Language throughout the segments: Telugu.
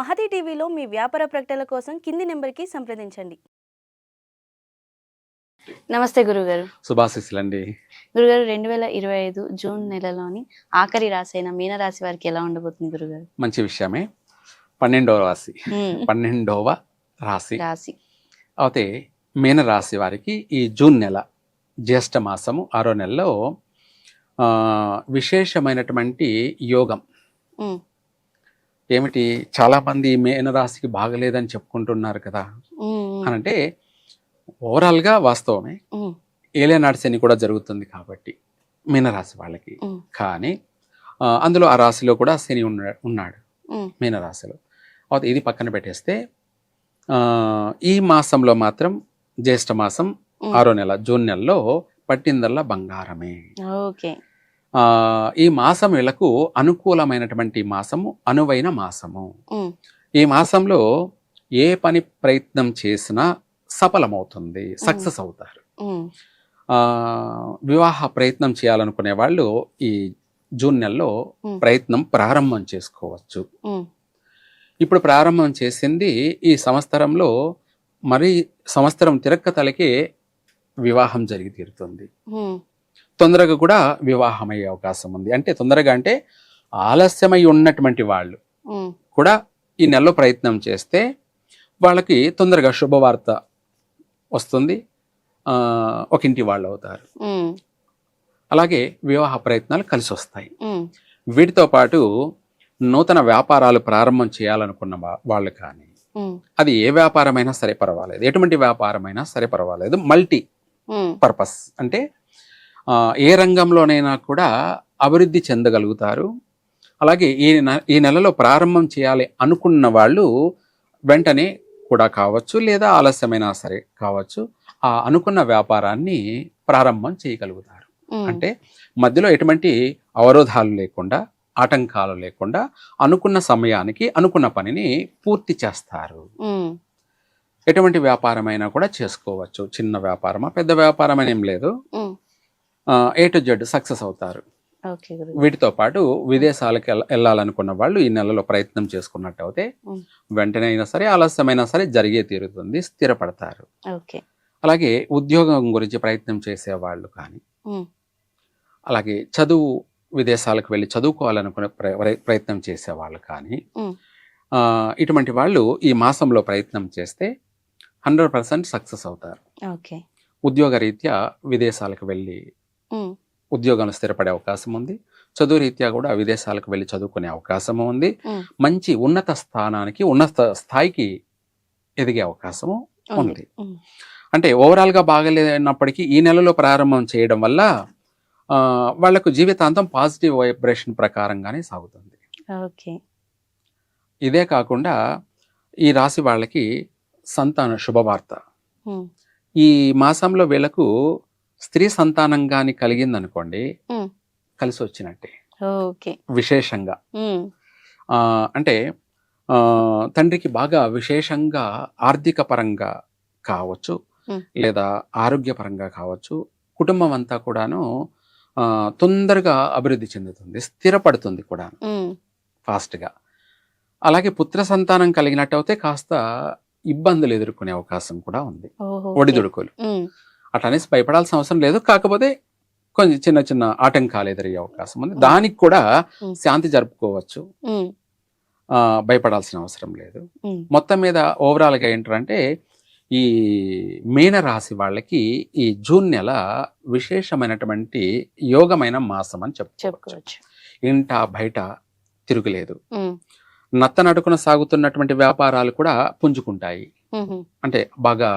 మహతి టీవీలో మీ వ్యాపార ప్రకటనల కోసం కింది నెంబర్కి సంప్రదించండి. నమస్తే గురుగారు. శుభాశిస్సులండి. గురుగారు రెండు వేల ఇరవై ఐదు జూన్ నెలలోని ఆఖరి రాశి అయిన మీనరాశి వారికి ఎలా ఉండబోతుంది గురుగారు? మంచి విషయమే. పన్నెండవ రాశి. పన్నెండవ రాశి. రాశి. అయితే మీన రాశి వారికి ఈ జూన్ నెల జ్యేష్ఠ మాసము ఆరో నెలలో ఆ, విశేషమైనటువంటి యోగం. ఏమిటి చాలా మంది మీన రాశికి బాగలేదని చెప్పుకుంటున్నారు కదా. అని అంటే ఓవరాల్గా వాస్తవమే మ్మ్. ఏలేనాడు శని కూడా జరుగుతుంది కాబట్టి మీనరాశి వాళ్ళకి. కానీ అందులో ఆ రాశిలో కూడా శని ఉన్న ఉన్నాడు. మీనరాశిలో ఇది పక్కన పెట్టేస్తే ఈ మాసంలో మాత్రం జ్యేష్ఠ మాసం. ఆరో నెల జూన్ నెలలో పట్టిందల్లా బంగారమే ఓకే ఈ మాసం వీళ్ళకు అనుకూలమైనటువంటి మాసము అనువైన మాసము. ఈ మాసంలో ఏ పని ప్రయత్నం చేసినా సఫలమవుతుంది సక్సెస్ అవుతారు వివాహ ప్రయత్నం చేయాలనుకునే వాళ్ళు ఈ జూన్ నెలలో. ప్రయత్నం ప్రారంభం చేసుకోవచ్చు. ఇప్పుడు ప్రారంభం చేసింది ఈ సంవత్సరంలో మరి సంవత్సరం తిరక్క తలకే వివాహం జరిగి తీరుతుంది. తొందరగా కూడా వివాహం అయ్యే అవకాశం ఉంది అంటే తొందరగా అంటే ఆలస్యమై ఉన్నటువంటి వాళ్ళు. కూడా ఈ నెలలో ప్రయత్నం చేస్తే వాళ్ళకి తొందరగా శుభవార్త వస్తుంది ఒక ఇంటి వాళ్ళు అవుతారు. అలాగే వివాహ ప్రయత్నాలు కలిసి వస్తాయి. వీటితో పాటు నూతన వ్యాపారాలు ప్రారంభం చేయాలనుకున్న వాళ్ళు కానీ. అది ఏ వ్యాపారమైనా సరే పర్వాలేదు ఎటువంటి వ్యాపారమైనా సరే పర్వాలేదు మల్టీ. పర్పస్ అంటే ఏ రంగంలోనైనా కూడా అభివృద్ధి చెందగలుగుతారు అలాగే ఈ ఈ నెలలో ప్రారంభం చేయాలి అనుకున్న వాళ్ళు వెంటనే కూడా కావచ్చు లేదా ఆలస్యమైనా సరే కావచ్చు ఆ అనుకున్న వ్యాపారాన్ని ప్రారంభం చేయగలుగుతారు. అంటే మధ్యలో ఎటువంటి అవరోధాలు లేకుండా ఆటంకాలు లేకుండా అనుకున్న సమయానికి అనుకున్న పనిని పూర్తి చేస్తారు. ఎటువంటి వ్యాపారమైనా కూడా చేసుకోవచ్చు చిన్న వ్యాపారమా పెద్ద వ్యాపారం ఏం లేదు. ఏ టు జెడ్ సక్సెస్ అవుతారు వీటితో పాటు విదేశాలకు వెళ్ళ- వెళ్ళాలనుకున్న వాళ్ళు ఈ నెలలో ప్రయత్నం చేసుకున్నట్టు అయితే. వెంటనే అయినా సరే ఆలస్యమైనా సరే జరిగే తీరుతుంది స్థిరపడతారు ఓకే అలాగే ఉద్యోగం గురించి ప్రయత్నం చేసే వాళ్ళు కానీ. అలాగే చదువు విదేశాలకు వెళ్ళి చదువుకోవాలనుకునే ప్ర- ప్రయ- ప్రయత్నం చేసే వాళ్ళు కానీ ఇటువంటి వాళ్ళు ఈ మాసంలో ప్రయత్నం చేస్తే హండ్రెడ్ పర్సెంట్ సక్సెస్ అవుతారు ఓకే ఉద్యోగ రీత్యా విదేశాలకు వెళ్ళి. ఉద్యోగంలో స్థిరపడే అవకాశం ఉంది. చదువు రీత్యా కూడా విదేశాలకు వెళ్ళి చదువుకునే అవకాశం ఉంది. మంచి ఉన్నత స్థానానికి ఉన్నత స్థాయికి ఎదిగే అవకాశము ఉంది. అంటే ఓవరాల్గా బాగలేనప్పటికీ ఈ నెలలో ప్రారంభం చేయడం వల్ల వాళ్ళకు జీవితాంతం పాజిటివ్ వైబ్రేషన్ ప్రకారంగానే సాగుతుంది. ఓకే. ఇదే కాకుండా ఈ రాశి వాళ్ళకి సంతాన శుభవార్త. ఈ మాసంలో వీళ్ళకు స్త్రీ సంతానం కానీ కలిగిందనుకోండి మ్మ్. కలిసి వచ్చినట్టే ఓకే. విశేషంగా. అంటే తండ్రికి బాగా విశేషంగా ఆర్థిక పరంగా కావచ్చు. లేదా ఆరోగ్యపరంగా కావచ్చు కుటుంబం అంతా కూడాను తొందరగా అభివృద్ధి చెందుతుంది స్థిరపడుతుంది కూడా. ఫాస్ట్గా. అలాగే పుత్ర సంతానం కలిగినట్టు అయితే కాస్త ఇబ్బందులు ఎదుర్కొనే అవకాశం కూడా ఉంది. ఒడిదుడుకులు. మ్మ్. అట్లనేసి భయపడాల్సిన అవసరం లేదు కాకపోతే కొంచెం చిన్న చిన్న ఆటంకాలు ఎదురయ్యే అవకాశం ఉంది దానికి కూడా. శాంతి జరుపుకోవచ్చు భయపడాల్సిన అవసరం లేదు. మొత్తం మీద ఓవరాల్గా ఏంటంటే ఈ మీన రాశి వాళ్ళకి ఈ జూన్ నెల విశేషమైనటువంటి యోగమైన మాసం అని చెప్పుకోవచ్చు ఇంట బయట తిరుగులేదు మ్మ్. నత్తనడుకున సాగుతున్నటువంటి వ్యాపారాలు కూడా పుంజుకుంటాయి. అంటే బాగా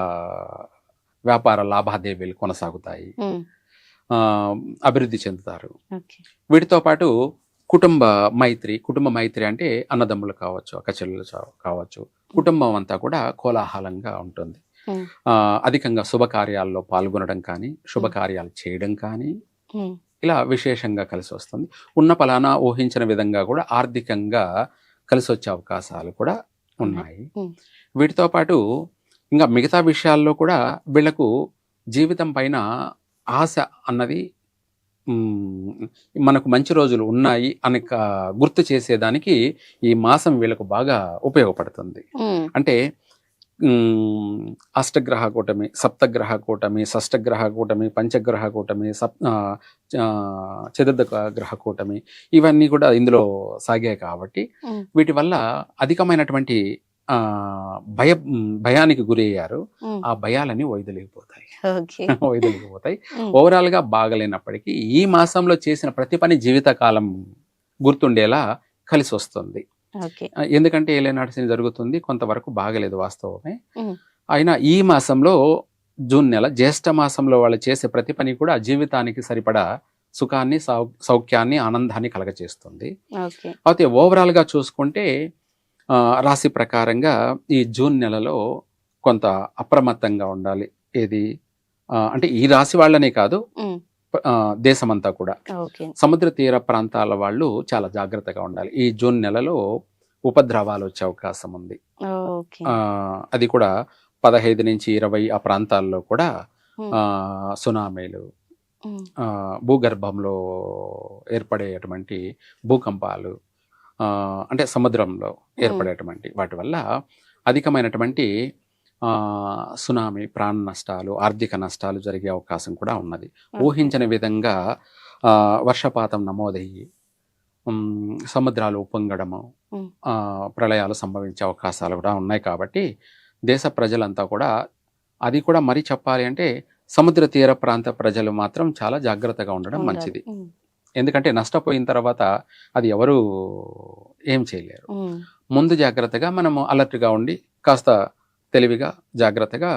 వ్యాపార లాభాదేవీలు కొనసాగుతాయి. ఆ, అభివృద్ధి చెందుతారు. వీటితో పాటు కుటుంబ మైత్రి కుటుంబ మైత్రి అంటే అన్నదమ్ములు కావచ్చు అక్క చెల్లెలు చా- కావచ్చు. కుటుంబం అంతా కూడా కోలాహలంగా ఉంటుంది. ఆ, అధికంగా శుభకార్యాల్లో పాల్గొనడం కానీ శుభకార్యాలు చేయడం కానీ. ఇలా విశేషంగా కలిసి వస్తుంది ఉన్న పలానా ఊహించిన విధంగా కూడా ఆర్థికంగా కలిసి వచ్చే అవకాశాలు కూడా ఉన్నాయి. వీటితో పాటు ఇంకా మిగతా విషయాల్లో కూడా వీళ్ళకు జీవితం పైన ఆశ అన్నది మనకు మంచి రోజులు ఉన్నాయి అని గుర్తు చేసేదానికి ఈ మాసం వీళ్ళకు బాగా ఉపయోగపడుతుంది అంటే అష్టగ్రహ కూటమి సప్తగ్రహ కూటమి షష్టగ్రహ కూటమి పంచగ్రహ కూటమి సప్ ఆ, ఆ, చతుర్థ గ్రహ కూటమి ఇవన్నీ కూడా ఇందులో సాగాయి కాబట్టి. వీటి వల్ల అధికమైనటువంటి భయ భయానికి గురయ్యారు. ఆ భయాలన్నీ వైదొలిగిపోతాయి. వైదొలిగిపోతాయి. ఓవరాల్గా బాగలేనప్పటికీ ఈ మాసంలో చేసిన ప్రతి పని జీవితకాలం గుర్తుండేలా కలిసి వస్తుంది ఎందుకంటే ఏలేనాడు శని జరుగుతుంది కొంతవరకు బాగలేదు వాస్తవమే. అయినా ఈ మాసంలో జూన్ నెల జ్యేష్ఠ మాసంలో వాళ్ళు చేసే ప్రతి పని కూడా జీవితానికి సరిపడా సుఖాన్ని సౌ సౌఖ్యాన్ని ఆనందాన్ని కలగచేస్తుంది అయితే ఓవరాల్గా చూసుకుంటే రాశి ప్రకారంగా ఈ జూన్ నెలలో కొంత అప్రమత్తంగా ఉండాలి. ఏది? అంటే ఈ రాశి వాళ్ళనే కాదు దేశమంతా కూడా. సముద్ర తీర ప్రాంతాల వాళ్ళు చాలా జాగ్రత్తగా ఉండాలి. ఈ జూన్ నెలలో ఉపద్రవాలు వచ్చే అవకాశం ఉంది. అది కూడా పదహైదు నుంచి ఇరవై ఆ ప్రాంతాల్లో కూడా సునామీలు భూగర్భంలో ఏర్పడేటువంటి భూకంపాలు అంటే సముద్రంలో ఏర్పడేటువంటి వాటి వల్ల అధికమైనటువంటి ఆ, సునామీ ప్రాణ నష్టాలు ఆర్థిక నష్టాలు జరిగే అవకాశం కూడా ఉన్నది. ఊహించని విధంగా ఆ, వర్షపాతం నమోదయ్యి సముద్రాలు ఉప్పొంగడము ప్రళయాలు సంభవించే అవకాశాలు కూడా ఉన్నాయి కాబట్టి దేశ ప్రజలంతా కూడా అది కూడా మరి చెప్పాలి అంటే సముద్ర తీర ప్రాంత ప్రజలు మాత్రం చాలా జాగ్రత్తగా ఉండడం. మంచిది. ఎందుకంటే నష్టపోయిన తర్వాత అది ఎవరు ఏం చేయలేరు. ముందు జాగ్రత్తగా మనము అలర్ట్గా ఉండి కాస్త తెలివిగా జాగ్రత్తగా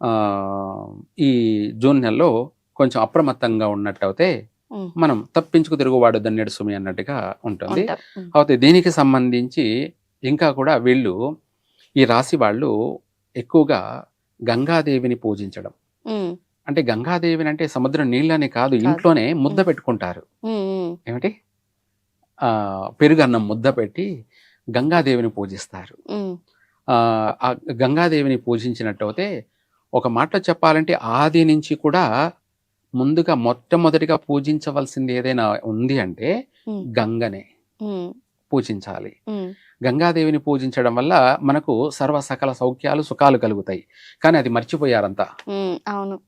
ఆ, ఈ జూన్ నెలలో కొంచెం అప్రమత్తంగా ఉన్నట్టయితే. మనం తప్పించుకు తిరుగువాడు దన్నెడు సుమి అన్నట్టుగా ఉంటుంది. అయితే దీనికి సంబంధించి ఇంకా కూడా వీళ్ళు ఈ రాశి వాళ్ళు ఎక్కువగా గంగాదేవిని పూజించడం. అంటే గంగాదేవిని అంటే సముద్రం నీళ్ళని కాదు. ఇంట్లోనే ముద్ద పెట్టుకుంటారు. ఏమిటి? ఆ పెరుగన్నం ముద్ద పెట్టి గంగాదేవిని పూజిస్తారు. ఆ గంగాదేవిని పూజించినట్టయితే ఒక మాటలో చెప్పాలంటే ఆది నుంచి కూడా ముందుగా మొట్టమొదటిగా పూజించవలసింది ఏదైనా ఉంది అంటే గంగనే. పూజించాలి. గంగాదేవిని పూజించడం వల్ల మనకు సర్వ సకల సౌఖ్యాలు సుఖాలు కలుగుతాయి. కానీ అది మర్చిపోయారంతా. అవును.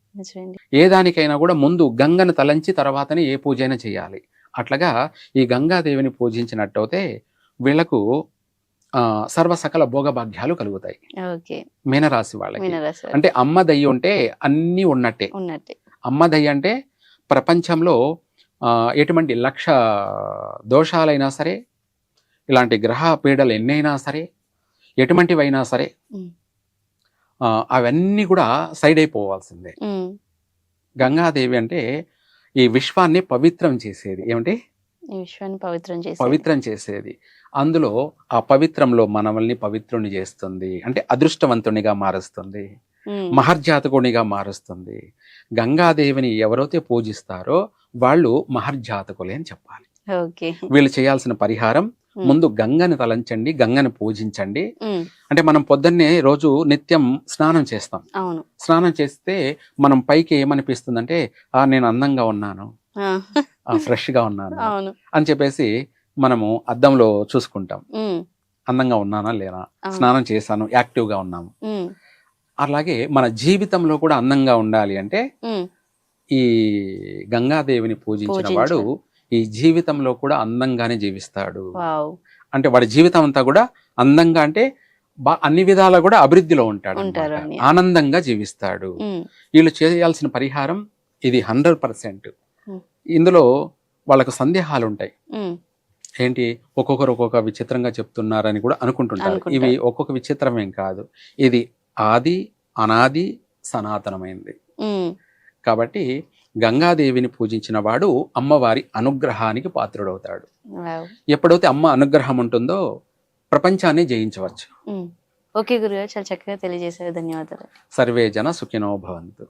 ఏ దానికైనా కూడా ముందు గంగను తలంచి తర్వాతనే ఏ పూజైనా చేయాలి. అట్లాగా ఈ గంగాదేవిని పూజించినట్టయితే వీళ్ళకు సర్వ సకల భోగభాగ్యాలు కలుగుతాయి. మీనరాశి వాళ్ళకి. అంటే అమ్మ దయ్య ఉంటే అన్నీ ఉన్నట్టే. ఉన్నట్టే. అమ్మ దయ్య అంటే ప్రపంచంలో ఎటువంటి లక్ష దోషాలైనా సరే ఇలాంటి గ్రహ పీడలు ఎన్నైనా సరే ఎటువంటివైనా సరే అవన్నీ కూడా సైడ్ అయిపోవాల్సిందే. గంగాదేవి అంటే ఈ విశ్వాన్ని పవిత్రం చేసేది. ఏమిటి విశ్వాన్ని పవిత్రం చేసి పవిత్రం చేసేది. అందులో ఆ పవిత్రంలో మనల్ని పవిత్రుని చేస్తుంది. అంటే అదృష్టవంతునిగా మారుస్తుంది. మహర్జాతకునిగా మారుస్తుంది. గంగాదేవిని ఎవరైతే పూజిస్తారో వాళ్ళు మహర్జాతకులే అని చెప్పాలి. వీళ్ళు చేయాల్సిన పరిహారం. ముందు గంగని తలంచండి గంగని పూజించండి. అంటే మనం పొద్దున్నే రోజు నిత్యం స్నానం చేస్తాం. స్నానం చేస్తే మనం పైకి ఏమనిపిస్తుందంటే ఆ నేను అందంగా ఉన్నాను. ఫ్రెష్గా ఉన్నాను. అని చెప్పేసి మనము అద్దంలో చూసుకుంటాం. అందంగా ఉన్నానా లేనా. స్నానం చేశాను యాక్టివ్గా ఉన్నాము అలాగే మన జీవితంలో కూడా అందంగా ఉండాలి అంటే ఈ గంగాదేవిని పూజించిన వాడు ఈ జీవితంలో కూడా అందంగానే జీవిస్తాడు. అంటే వాడి జీవితం అంతా కూడా అందంగా అంటే అన్ని విధాలా కూడా అభివృద్ధిలో ఉంటాడు. ఆనందంగా జీవిస్తాడు. వీళ్ళు చేయాల్సిన పరిహారం ఇది హండ్రెడ్ పర్సెంట్. ఇందులో వాళ్ళకు సందేహాలు ఉంటాయి. ఏంటి? ఒక్కొక్కరు ఒక్కొక్క విచిత్రంగా చెప్తున్నారని కూడా అనుకుంటుంటారు. ఇవి ఒక్కొక్క విచిత్రమేం కాదు. ఇది ఆది అనాది సనాతనమైంది. కాబట్టి గంగాదేవిని పూజించిన వాడు అమ్మవారి అనుగ్రహానికి పాత్రుడవుతాడు. ఎప్పుడైతే అమ్మ అనుగ్రహం ఉంటుందో ప్రపంచాన్ని జయించవచ్చు. ఓకే గురుగారు చాలా చక్కగా తెలియజేశారు. ధన్యవాదాలు. సర్వే జన సుఖినో భవంతు.